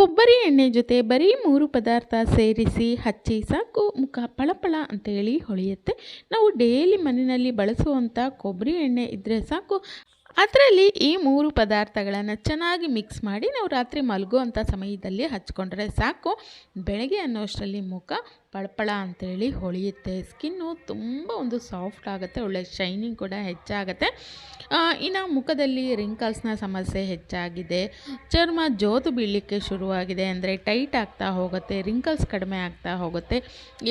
ಕೊಬ್ಬರಿ ಎಣ್ಣೆ ಜೊತೆ ಬರೀ ಮೂರು ಪದಾರ್ಥ ಸೇರಿಸಿ ಹಚ್ಚಿ ಸಾಕು. ಮುಖ ಪಳಪಳ ಅಂತೇಳಿ ಹೊಳೆಯುತ್ತೆ. ನಾವು ಡೈಲಿ ಮನೆಯಲ್ಲಿ ಬಳಸುವಂಥ ಕೊಬ್ಬರಿ ಎಣ್ಣೆ ಇದ್ದರೆ ಸಾಕು. ಅದರಲ್ಲಿ ಈ ಮೂರು ಪದಾರ್ಥಗಳನ್ನು ಚೆನ್ನಾಗಿ ಮಿಕ್ಸ್ ಮಾಡಿ ನಾವು ರಾತ್ರಿ ಮಲಗುವಂಥ ಸಮಯದಲ್ಲಿ ಹಚ್ಕೊಂಡ್ರೆ ಸಾಕು. ಬೆಳಗ್ಗೆ ಅನ್ನೋಷ್ಟರಲ್ಲಿ ಮುಖ ಪಳಪಳ ಅಂತೇಳಿ ಹೊಳೆಯುತ್ತೆ. ಸ್ಕಿನ್ನು ತುಂಬ ಒಂದು ಸಾಫ್ಟ್ ಆಗುತ್ತೆ, ಒಳ್ಳೆ ಶೈನಿಂಗ್ ಕೂಡ ಹೆಚ್ಚಾಗುತ್ತೆ. ಇನ್ನು ಮುಖದಲ್ಲಿ ರಿಂಕಲ್ಸ್ನ ಸಮಸ್ಯೆ ಹೆಚ್ಚಾಗಿದೆ. ಚರ್ಮ ಜೋತು ಬೀಳಲಿಕ್ಕೆ ಶುರುವಾಗಿದೆ ಅಂದರೆ ಟೈಟ್ ಆಗ್ತಾ ಹೋಗುತ್ತೆ ರಿಂಕಲ್ಸ್ ಕಡಿಮೆ ಆಗ್ತಾ ಹೋಗುತ್ತೆ.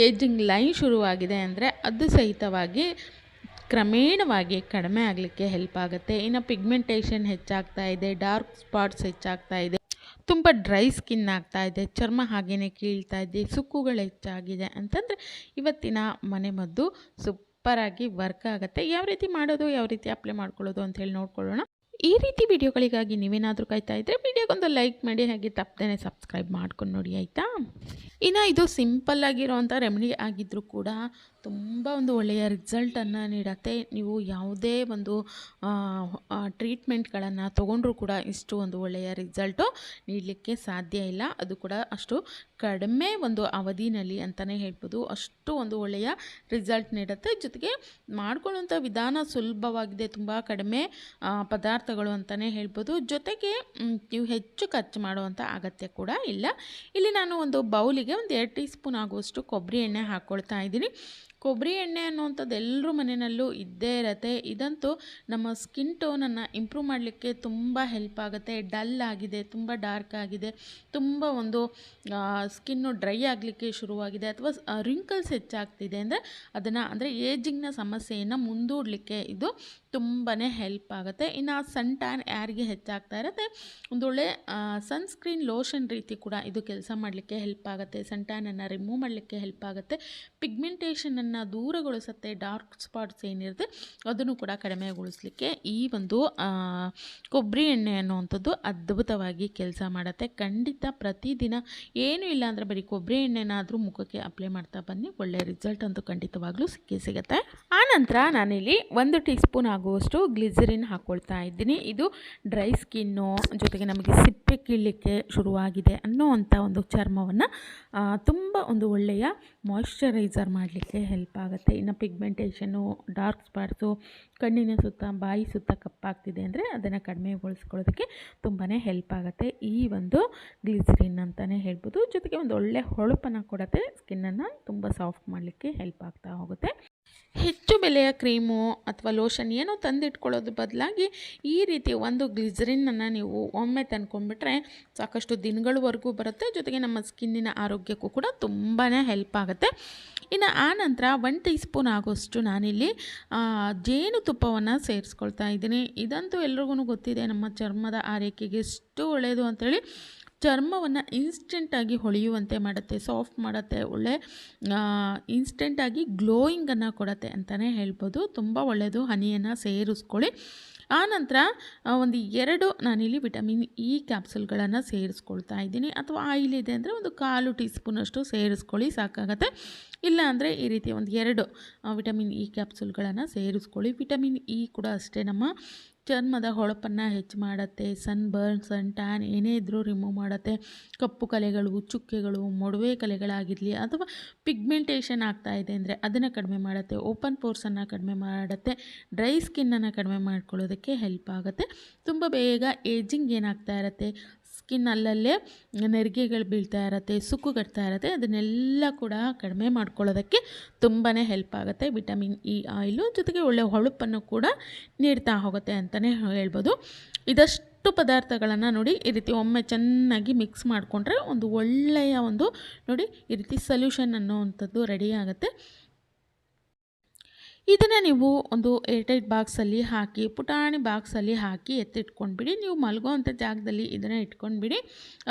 ಏಜಿಂಗ್ ಲೈನ್ ಶುರುವಾಗಿದೆ ಅಂದರೆ ಅದು ಸಹಿತವಾಗಿ ಕ್ರಮೇಣವಾಗಿ ಕಡಿಮೆ ಆಗಲಿಕ್ಕೆ ಹೆಲ್ಪ್ ಆಗುತ್ತೆ. ಇನ್ನು ಪಿಗ್ಮೆಂಟೇಷನ್ ಹೆಚ್ಚಾಗ್ತಾ ಇದೆ ಡಾರ್ಕ್ ಸ್ಪಾಟ್ಸ್ ಹೆಚ್ಚಾಗ್ತಾ ಇದೆ. ತುಂಬ ಡ್ರೈ ಸ್ಕಿನ್ ಆಗ್ತಾ ಇದೆ, ಚರ್ಮ ಹಾಗೆಯೇ ಕೀಳ್ತಾ ಇದೆ, ಸುಕ್ಕುಗಳು ಹೆಚ್ಚಾಗಿದೆ ಅಂತಂದರೆ ಇವತ್ತಿನ ಮನೆಮದ್ದು ಸೂಪರಾಗಿ ವರ್ಕ್ ಆಗುತ್ತೆ. ಯಾವ ರೀತಿ ಮಾಡೋದು, ಯಾವ ರೀತಿ ಅಪ್ಲೈ ಮಾಡ್ಕೊಳ್ಳೋದು ಅಂತ ಹೇಳಿ ನೋಡ್ಕೊಳ್ಳೋಣ. ಈ ರೀತಿ ವಿಡಿಯೋಗಳಿಗಾಗಿ ನೀವೇನಾದರೂ ಕಾಯ್ತಾ ಇದ್ದರೆ ವಿಡಿಯೋಗೊಂದು ಲೈಕ್ ಮಾಡಿ ಹಾಗೆ ತಪ್ಪದೇ ಸಬ್ಸ್ಕ್ರೈಬ್ ಮಾಡ್ಕೊಂಡು ನೋಡಿ, ಆಯಿತಾ? ಇನ್ನು ಇದು ಸಿಂಪಲ್ ಆಗಿರೋವಂಥ ರೆಮಿಡಿ ಆಗಿದ್ದರೂ ಕೂಡ ತುಂಬ ಒಂದು ಒಳ್ಳೆಯ ರಿಸಲ್ಟನ್ನು ನೀಡತ್ತೆ. ನೀವು ಯಾವುದೇ ಒಂದು ಟ್ರೀಟ್ಮೆಂಟ್ಗಳನ್ನು ತೊಗೊಂಡ್ರೂ ಕೂಡ ಇಷ್ಟು ಒಂದು ಒಳ್ಳೆಯ ರಿಸಲ್ಟು ನೀಡಲಿಕ್ಕೆ ಸಾಧ್ಯ ಇಲ್ಲ. ಅದು ಕೂಡ ಅಷ್ಟು ಕಡಿಮೆ ಒಂದು ಅವಧಿನಲ್ಲಿ ಅಂತಲೇ ಹೇಳ್ಬೋದು. ಅಷ್ಟು ಒಂದು ಒಳ್ಳೆಯ ರಿಸಲ್ಟ್ ನೀಡುತ್ತೆ. ಜೊತೆಗೆ ಮಾಡ್ಕೊಳ್ಳುವಂಥ ವಿಧಾನ ಸುಲಭವಾಗಿದೆ. ತುಂಬ ಕಡಿಮೆ ಪದಾರ್ಥಗಳು ಅಂತಲೇ ಹೇಳ್ಬೋದು. ಜೊತೆಗೆ ನೀವು ಹೆಚ್ಚು ಖರ್ಚು ಮಾಡುವಂಥ ಅಗತ್ಯ ಕೂಡ ಇಲ್ಲ. ಇಲ್ಲಿ ನಾನು ಒಂದು ಬೌಲಿಗೆ ಒಂದು ಎರಡು ಟೀ ಸ್ಪೂನ್ ಆಗುವಷ್ಟು ಕೊಬ್ಬರಿ ಎಣ್ಣೆ ಹಾಕ್ಕೊಳ್ತಾ ಇದ್ದೀನಿ. ಕೊಬ್ಬರಿ ಎಣ್ಣೆ ಅನ್ನುವಂಥದ್ದು ಎಲ್ಲರೂ ಮನೆಯಲ್ಲೂ ಇದ್ದೇ ಇರತ್ತೆ. ಇದಂತೂ ನಮ್ಮ ಸ್ಕಿನ್ ಟೋನನ್ನು ಇಂಪ್ರೂವ್ ಮಾಡಲಿಕ್ಕೆ ತುಂಬ ಹೆಲ್ಪ್ ಆಗುತ್ತೆ. ಡಲ್ ಆಗಿದೆ, ತುಂಬ ಡಾರ್ಕ್ ಆಗಿದೆ, ತುಂಬ ಒಂದು ಸ್ಕಿನ್ನು ಡ್ರೈ ಆಗಲಿಕ್ಕೆ ಶುರುವಾಗಿದೆ ಅಥವಾ ರಿಂಕಲ್ಸ್ ಹೆಚ್ಚಾಗ್ತಿದೆ ಅಂದರೆ ಅದನ್ನು, ಅಂದರೆ ಏಜಿಂಗ್ನ ಸಮಸ್ಯೆಯನ್ನು ಮುಂದೂಡಲಿಕ್ಕೆ ಇದು ತುಂಬಾ ಹೆಲ್ಪ್ ಆಗುತ್ತೆ. ಇನ್ನು ಸನ್ ಟ್ಯಾನ್ ಯಾರಿಗೆ ಹೆಚ್ಚಾಗ್ತಾ ಇರುತ್ತೆ. ಒಂದೊಳ್ಳೆ ಸನ್ಸ್ಕ್ರೀನ್ ಲೋಷನ್ ರೀತಿ ಕೂಡ ಇದು ಕೆಲಸ ಮಾಡಲಿಕ್ಕೆ ಹೆಲ್ಪ್ ಆಗುತ್ತೆ. ಸನ್ ಟ್ಯಾನನ್ನು ರಿಮೂವ್ ಮಾಡಲಿಕ್ಕೆ ಹೆಲ್ಪ್ ಆಗುತ್ತೆ. ಪಿಗ್ಮೆಂಟೇಷನನ್ನು ದೂರಗೊಳಿಸುತ್ತೆ ಡಾರ್ಕ್ ಸ್ಪಾಟ್ಸ್ ಏನಿರುತ್ತೆ, ಅದನ್ನು ಕೂಡ ಕಡಿಮೆಗೊಳಿಸಲಿಕ್ಕೆ ಈ ಒಂದು ಕೊಬ್ಬರಿ ಎಣ್ಣೆ ಅನ್ನುವಂಥದ್ದು ಅದ್ಭುತವಾಗಿ ಕೆಲಸ ಮಾಡುತ್ತೆ. ಖಂಡಿತ ಪ್ರತಿದಿನ ಏನು ಇಲ್ಲ ಅಂದರೆ ಬರೀ ಕೊಬ್ಬರಿ ಎಣ್ಣೆನಾದರೂ ಮುಖಕ್ಕೆ ಅಪ್ಲೈ ಮಾಡ್ತಾ ಬನ್ನಿ. ಒಳ್ಳೆಯ ರಿಸಲ್ಟ್ ಅಂತೂ ಖಂಡಿತವಾಗ್ಲೂ ಸಿಕ್ಕೇ ಸಿಗುತ್ತೆ. ಆನಂತರ ನಾನಿಲ್ಲಿ ಒಂದು ಟೀ ಸ್ಪೂನ್ ಆಗುವಷ್ಟು ಗ್ಲಿಸರಿನ್ ಹಾಕ್ಕೊಳ್ತಾ ಇದ್ದೀನಿ. ಇದು ಡ್ರೈ ಸ್ಕಿನ್ನು ಜೊತೆಗೆ ನಮಗೆ ಸಿಪ್ಪೆ ಕೀಳಲಿಕ್ಕೆ ಶುರುವಾಗಿದೆ ಅನ್ನೋವಂಥ ಒಂದು ಚರ್ಮವನ್ನು ತುಂಬ ಒಂದು ಒಳ್ಳೆಯ ಮಾಯ್ಶ್ಚರೈಸರ್ ಮಾಡಲಿಕ್ಕೆ ಹೆಲ್ಪ್ ಆಗುತ್ತೆ. ಇನ್ನು ಪಿಗ್ಮೆಂಟೇಷನು ಡಾರ್ಕ್ ಸ್ಪಾಟ್ಸು ಕಣ್ಣಿನ ಸುತ್ತ, ಬಾಯಿ ಸುತ್ತ ಕಪ್ಪಾಗ್ತಿದೆ ಅಂದರೆ ಅದನ್ನು ಕಡಿಮೆಗೊಳಿಸ್ಕೊಳ್ಳೋದಕ್ಕೆ ತುಂಬಾ ಹೆಲ್ಪ್ ಆಗುತ್ತೆ. ಈ ಒಂದು ಗ್ಲಿಸರಿನ್ ಅಂತಲೇ ಹೇಳ್ಬೋದು. ಜೊತೆಗೆ ಒಂದು ಒಳ್ಳೆ ಹೊಳಪನ್ನು ಕೊಡುತ್ತೆ. ಸ್ಕಿನ್ನನ್ನು ತುಂಬ ಸಾಫ್ಟ್ ಮಾಡಲಿಕ್ಕೆ ಹೆಲ್ಪ್ ಆಗ್ತಾ ಹೋಗುತ್ತೆ. ಹೆಚ್ಚು ಬೆಲೆಯ ಕ್ರೀಮು ಅಥವಾ ಲೋಷನ್ ಏನೋ ತಂದಿಟ್ಕೊಳ್ಳೋದು ಬದಲಾಗಿ ಈ ರೀತಿ ಒಂದು ಗ್ಲಿಸರಿನನ್ನು ನೀವು ಒಮ್ಮೆ ತಂದ್ಕೊಂಡ್ಬಿಟ್ರೆ ಸಾಕಷ್ಟು ದಿನಗಳವರೆಗೂ ಬರುತ್ತೆ. ಜೊತೆಗೆ ನಮ್ಮ ಸ್ಕಿನ್ನಿನ ಆರೋಗ್ಯಕ್ಕೂ ಕೂಡ ತುಂಬಾ ಹೆಲ್ಪ್ ಆಗುತ್ತೆ. ಇನ್ನು ಆ ನಂತರ ಒನ್ ಟೀ ಸ್ಪೂನ್ ಆಗೋಷ್ಟು ನಾನಿಲ್ಲಿ ಜೇನುತುಪ್ಪವನ್ನು ಸೇರಿಸ್ಕೊಳ್ತಾ ಇದ್ದೀನಿ. ಇದಂತೂ ಎಲ್ರಿಗೂ ಗೊತ್ತಿದೆ, ನಮ್ಮ ಚರ್ಮದ ಆರೈಕೆಗೆ ಎಷ್ಟು ಒಳ್ಳೆಯದು ಅಂಥೇಳಿ ಚರ್ಮವನ್ನು ಇನ್ಸ್ಟೆಂಟಾಗಿ ಹೊಳೆಯುವಂತೆ ಮಾಡುತ್ತೆ ಸಾಫ್ಟ್ ಮಾಡುತ್ತೆ, ಒಳ್ಳೆ ಇನ್ಸ್ಟೆಂಟಾಗಿ ಗ್ಲೋಯಿಂಗನ್ನು ಕೊಡುತ್ತೆ ಅಂತಲೇ ಹೇಳ್ಬೋದು. ತುಂಬ ಒಳ್ಳೆಯದು ಹನಿಯನ್ನು ಸೇರಿಸ್ಕೊಳ್ಳಿ. ಆನಂತರ ಒಂದು ಎರಡು ನಾನಿಲ್ಲಿ ವಿಟಮಿನ್ ಇ ಕ್ಯಾಪ್ಸುಲ್ಗಳನ್ನು ಸೇರಿಸ್ಕೊಳ್ತಾ ಇದ್ದೀನಿ. ಅಥವಾ ಆಯಿಲ್ ಇದೆ ಅಂದರೆ ಒಂದು ಕಾಲು ಟೀ ಸ್ಪೂನಷ್ಟು ಸೇರಿಸ್ಕೊಳ್ಳಿ, ಸಾಕಾಗತ್ತೆ. ಇಲ್ಲ ಅಂದರೆ ಈ ರೀತಿ ಒಂದು ಎರಡು ವಿಟಮಿನ್ ಇ ಕ್ಯಾಪ್ಸುಲ್ಗಳನ್ನು ಸೇರಿಸ್ಕೊಳ್ಳಿ. ವಿಟಮಿನ್ ಇ ಕೂಡ ಅಷ್ಟೇ ನಮ್ಮ ಚರ್ಮದ ಹೊಳಪನ್ನು ಹೆಚ್ಚು ಮಾಡುತ್ತೆ. ಸನ್ ಬರ್ನ್, ಸನ್ ಟ್ಯಾನ್ ಏನೇ ಇದ್ದರೂ ರಿಮೂವ್ ಮಾಡುತ್ತೆ. ಕಪ್ಪು ಕಲೆಗಳು, ಚುಕ್ಕೆಗಳು, ಮೊಡವೆ ಕಲೆಗಳಾಗಿರಲಿ ಅಥವಾ ಪಿಗ್ಮೆಂಟೇಷನ್ ಆಗ್ತಾ ಇದೆ ಅಂದರೆ ಅದನ್ನು ಕಡಿಮೆ ಮಾಡುತ್ತೆ. ಓಪನ್ ಪೋರ್ಸನ್ನು ಕಡಿಮೆ ಮಾಡುತ್ತೆ. ಡ್ರೈ ಸ್ಕಿನ್ನನ್ನು ಕಡಿಮೆ ಮಾಡ್ಕೊಳ್ಳೋದಕ್ಕೆ ಹೆಲ್ಪ್ ಆಗುತ್ತೆ. ತುಂಬ ಬೇಗ ಏಜಿಂಗ್ ಏನಾಗ್ತಾ ಇರುತ್ತೆ. ಸ್ಕಿನ್ ಅಲ್ಲಲ್ಲೇ ನೆರಿಗೆಗಳು ಬೀಳ್ತಾ ಇರತ್ತೆ, ಸುಕ್ಕುಗಟ್ತಾ ಇರತ್ತೆ, ಅದನ್ನೆಲ್ಲ ಕೂಡ ಕಡಿಮೆ ಮಾಡ್ಕೊಳ್ಳೋದಕ್ಕೆ ತುಂಬಾ ಹೆಲ್ಪ್ ಆಗುತ್ತೆ. ವಿಟಮಿನ್ ಇ ಆಯಿಲು ಜೊತೆಗೆ ಒಳ್ಳೆಯ ಹೊಳಪನ್ನು ಕೂಡ ನೀಡ್ತಾ ಹೋಗುತ್ತೆ ಅಂತಲೇ ಹೇಳ್ಬೋದು. ಇದಷ್ಟು ಪದಾರ್ಥಗಳನ್ನು ನೋಡಿ ಈ ರೀತಿ ಒಮ್ಮೆ ಚೆನ್ನಾಗಿ ಮಿಕ್ಸ್ ಮಾಡಿಕೊಂಡ್ರೆ ಒಂದು ಒಳ್ಳೆಯ ಒಂದು ನೋಡಿ ಈ ರೀತಿ ಸೊಲ್ಯೂಷನ್ ಅನ್ನೋವಂಥದ್ದು ರೆಡಿ ಆಗುತ್ತೆ. ಇದನ್ನು ನೀವು ಒಂದು ಏರ್ಟೈಟ್ ಬಾಕ್ಸಲ್ಲಿ ಹಾಕಿ, ಪುಟಾಣಿ ಬಾಕ್ಸಲ್ಲಿ ಹಾಕಿ ಎತ್ತಿಟ್ಕೊಂಡ್ಬಿಡಿ. ನೀವು ಮಲಗೋವಂಥ ಜಾಗದಲ್ಲಿ ಇದನ್ನು ಇಟ್ಕೊಂಡ್ಬಿಡಿ.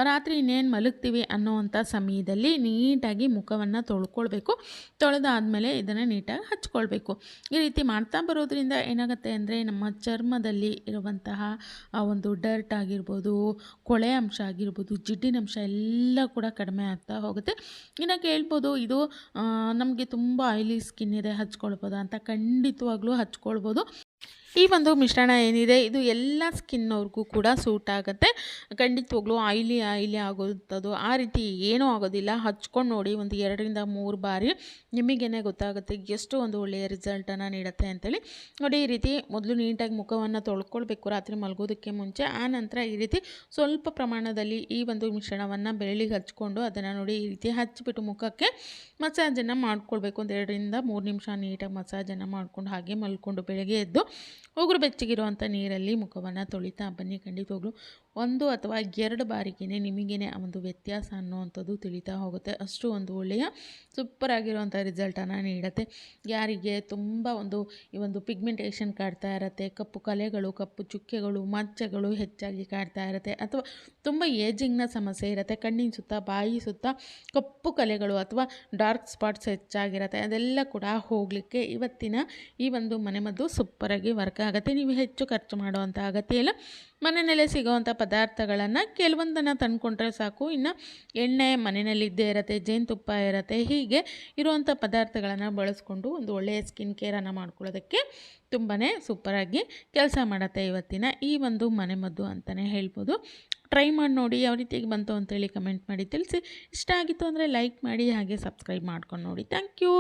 ರಾತ್ರಿ ಇನ್ನೇನು ಮಲಗ್ತೀವಿ ಅನ್ನೋವಂಥ ಸಮಯದಲ್ಲಿ ನೀಟಾಗಿ ಮುಖವನ್ನು ತೊಳ್ಕೊಳ್ಬೇಕು. ತೊಳೆದಾದಮೇಲೆ ಇದನ್ನು ನೀಟಾಗಿ ಹಚ್ಕೊಳ್ಬೇಕು. ಈ ರೀತಿ ಮಾಡ್ತಾ ಬರೋದ್ರಿಂದ ಏನಾಗುತ್ತೆ ಅಂದರೆ ನಮ್ಮ ಚರ್ಮದಲ್ಲಿ ಇರುವಂತಹ ಆ ಒಂದು ಡರ್ಟ್ ಆಗಿರ್ಬೋದು, ಕೊಳೆ ಅಂಶ ಆಗಿರ್ಬೋದು, ಜಿಡ್ಡಿನ ಅಂಶ ಎಲ್ಲ ಕೂಡ ಕಡಿಮೆ ಆಗ್ತಾ ಹೋಗುತ್ತೆ. ಇನ್ನು ಕೇಳ್ಬೋದು, ಇದು ನಮಗೆ ತುಂಬ ಆಯಿಲಿ ಸ್ಕಿನ್ ಇದೆ, ಹಚ್ಕೊಳ್ಬೋದಾ ಅಂತ ಖಂಡಿತವಾಗ್ಲೂ ಹಚ್ಕೊಳ್ಬೋದು. ಈ ಒಂದು ಮಿಶ್ರಣ ಏನಿದೆ, ಇದು ಎಲ್ಲ ಸ್ಕಿನ್ನವ್ರಿಗೂ ಕೂಡ ಸೂಟ್ ಆಗುತ್ತೆ. ಖಂಡಿತವಾಗ್ಲೂ ಆಯ್ಲಿ ಆಯ್ಲಿ ಆಗೋಂಥದ್ದು ಆ ರೀತಿ ಏನೂ ಆಗೋದಿಲ್ಲ. ಹಚ್ಕೊಂಡು ನೋಡಿ ಒಂದು ಎರಡರಿಂದ ಮೂರು ಬಾರಿ ನಿಮಗೇನೆ ಗೊತ್ತಾಗುತ್ತೆ ಎಷ್ಟು ಒಂದು ಒಳ್ಳೆಯ ರಿಸಲ್ಟನ್ನು ನೀಡುತ್ತೆ ಅಂತೇಳಿ. ನೋಡಿ, ಈ ರೀತಿ ಮೊದಲು ನೀಟಾಗಿ ಮುಖವನ್ನು ತೊಳ್ಕೊಳ್ಬೇಕು ರಾತ್ರಿ ಮಲಗೋದಕ್ಕೆ ಮುಂಚೆ. ಆ ನಂತರ ಈ ರೀತಿ ಸ್ವಲ್ಪ ಪ್ರಮಾಣದಲ್ಲಿ ಈ ಒಂದು ಮಿಶ್ರಣವನ್ನು ಬೆಳ್ಳಿಗೆ ಹಚ್ಕೊಂಡು ಅದನ್ನು ನೋಡಿ ಈ ರೀತಿ ಹಚ್ಚಿಬಿಟ್ಟು ಮುಖಕ್ಕೆ ಮಸಾಜನ್ನು ಮಾಡ್ಕೊಳ್ಬೇಕು. ಒಂದು ಎರಡರಿಂದ ಮೂರು ನಿಮಿಷ ನೀಟಾಗಿ ಮಸಾಜನ್ನು ಮಾಡ್ಕೊಂಡು ಹಾಗೆ ಮಲ್ಕೊಂಡು ಬೆಳಗ್ಗೆ ಎದ್ದು ಉಗುರು ಬೆಚ್ಚಗಿರುವಂಥ ನೀರಲ್ಲಿ ಮುಖವನ್ನು ತೊಳಿತಾ ಬನ್ನಿ ಖಂಡಿತವಾಗ್ಲೂ. ಒಂದು ಅಥವಾ ಎರಡು ಬಾರಿಗೇ ನಿಮಗೇನೆ ಆ ಒಂದು ವ್ಯತ್ಯಾಸ ಅನ್ನುವಂಥದ್ದು ತಿಳಿತಾ ಹೋಗುತ್ತೆ. ಅಷ್ಟು ಒಂದು ಒಳ್ಳೆಯ ಸೂಪರ್ ಆಗಿರುವಂಥ ರಿಸಲ್ಟನ್ನು ನೀಡುತ್ತೆ. ಯಾರಿಗೆ ತುಂಬ ಒಂದು ಈ ಒಂದು ಪಿಗ್ಮೆಂಟೇಷನ್ ಕಾಡ್ತಾ ಇರುತ್ತೆ, ಕಪ್ಪು ಕಲೆಗಳು, ಕಪ್ಪು ಚುಕ್ಕೆಗಳು, ಮಚ್ಚೆಗಳು ಹೆಚ್ಚಾಗಿ ಕಾಡ್ತಾ ಇರುತ್ತೆ ಅಥವಾ ತುಂಬ ಏಜಿಂಗ್ನ ಸಮಸ್ಯೆ ಇರುತ್ತೆ. ಕಣ್ಣಿನ ಸುತ್ತ, ಬಾಯಿ ಸುತ್ತ ಕಪ್ಪು ಕಲೆಗಳು ಅಥವಾ ಡಾರ್ಕ್ ಸ್ಪಾಟ್ಸ್ ಹೆಚ್ಚಾಗಿರುತ್ತೆ. ಅದೆಲ್ಲ ಕೂಡ ಹೋಗಲಿಕ್ಕೆ ಇವತ್ತಿನ ಈ ಒಂದು ಮನೆಮದ್ದು ಸೂಪರಾಗಿ ವರ್ಕ್ ಆಗುತ್ತೆ. ನೀವು ಹೆಚ್ಚು ಖರ್ಚು ಮಾಡುವಂಥ ಅಗತ್ಯ ಇಲ್ಲ. ಮನೆಯಲ್ಲೇ ಸಿಗೋವಂಥ ಪದಾರ್ಥಗಳನ್ನು ಕೆಲವೊಂದನ್ನು ತಂದುಕೊಂಡ್ರೆ ಸಾಕು. ಇನ್ನು ಎಣ್ಣೆ ಮನೆಯಲ್ಲಿದ್ದೇ ಇರುತ್ತೆ, ಜೇನುತುಪ್ಪ ಇರುತ್ತೆ, ಹೀಗೆ ಇರುವಂಥ ಪದಾರ್ಥಗಳನ್ನು ಬಳಸ್ಕೊಂಡು ಒಂದು ಒಳ್ಳೆಯ ಸ್ಕಿನ್ ಕೇರನ್ನು ಮಾಡ್ಕೊಳ್ಳೋದಕ್ಕೆ ತುಂಬಾ ಸೂಪರಾಗಿ ಕೆಲಸ ಮಾಡುತ್ತೆ ಇವತ್ತಿನ ಈ ಒಂದು ಮನೆಮದ್ದು ಅಂತಲೇ ಹೇಳ್ಬೋದು. ಟ್ರೈ ಮಾಡಿ ನೋಡಿ, ಯಾವ ರೀತಿಯಾಗಿ ಬಂತು ಅಂತೇಳಿ ಕಮೆಂಟ್ ಮಾಡಿ ತಿಳಿಸಿ. ಇಷ್ಟ ಆಗಿತ್ತು ಅಂದರೆ ಲೈಕ್ ಮಾಡಿ, ಹಾಗೆ ಸಬ್ಸ್ಕ್ರೈಬ್ ಮಾಡ್ಕೊಂಡು ನೋಡಿ. Thank you